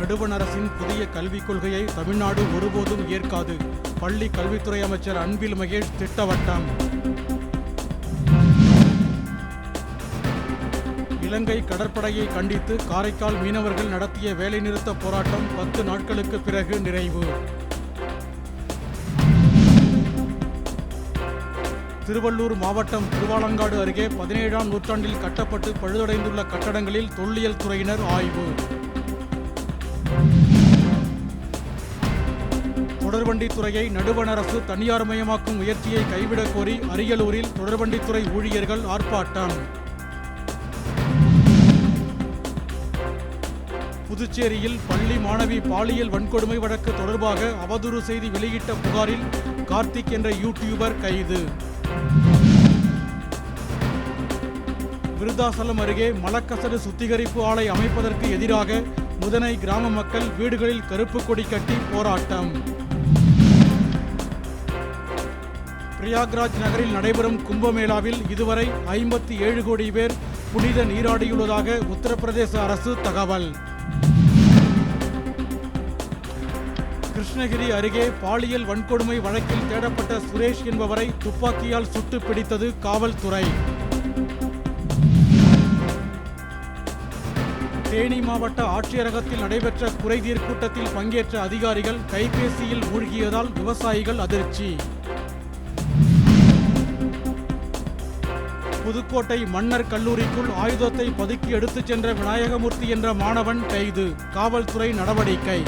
நடுவணரசின் புதிய கல்விக் கொள்கையை தமிழ்நாடு ஒருபோதும் ஏற்காது. பள்ளி கல்வித்துறை அமைச்சர் அன்பில் மகேஷ் திட்டவட்டம். இலங்கை கடற்படையை கண்டித்து காரைக்கால் மீனவர்கள் நடத்திய வேலைநிறுத்த போராட்டம் பத்து நாட்களுக்கு பிறகு நிறைவு. திருவள்ளூர் மாவட்டம் திருவாலங்காடு அருகே பதினேழாம் நூற்றாண்டில் கட்டப்பட்டு பழுதடைந்துள்ள கட்டடங்களில் தொல்லியல் துறையினர் ஆய்வு. தொடர்வண்டித் துறையை நடுவண் அரசு தனியார்மயமாக்கும் முயற்சியை கைவிடக் கோரி அரியலூரில் தொடர்வண்டித்துறை ஊழியர்கள் ஆர்ப்பாட்டம். புதுச்சேரியில் பள்ளி மாணவி பாலியல் வன்கொடுமை வழக்கு தொடர்பாக அவதூறு செய்தி வெளியிட்ட புகாரில் கார்த்திக் என்ற யூடியூபர் கைது. விருதாசலம் அருகே மலக்கசடு சுத்திகரிப்பு ஆலை அமைப்பதற்கு எதிராக முதனை கிராம மக்கள் வீடுகளில் கருப்பு கொடி கட்டி போராட்டம். பிரயாக்ராஜ் நகரில் நடைபெறும் கும்பமேளாவில் இதுவரை ஐம்பத்தி ஏழு கோடி பேர் புனித நீராடியுள்ளதாக உத்தரப்பிரதேச அரசு தகவல். கிருஷ்ணகிரி அருகே பாலியல் வன்கொடுமை வழக்கில் தேடப்பட்ட சுரேஷ் என்பவரை துப்பாக்கியால் சுட்டு பிடித்தது காவல்துறை. தேனி மாவட்ட ஆட்சியரகத்தில் நடைபெற்ற குறைதீர் கூட்டத்தில் பங்கேற்ற அதிகாரிகள் கைபேசியில் மூழ்கியதால் விவசாயிகள் அதிர்ச்சி. புதுக்கோட்டை மன்னர் கல்லூரிக்குள் ஆயுதத்தை பதுக்கி எடுத்துச் சென்ற விநாயகமூர்த்தி என்ற மாணவன் கைது காவல்துறை நடவடிக்கை.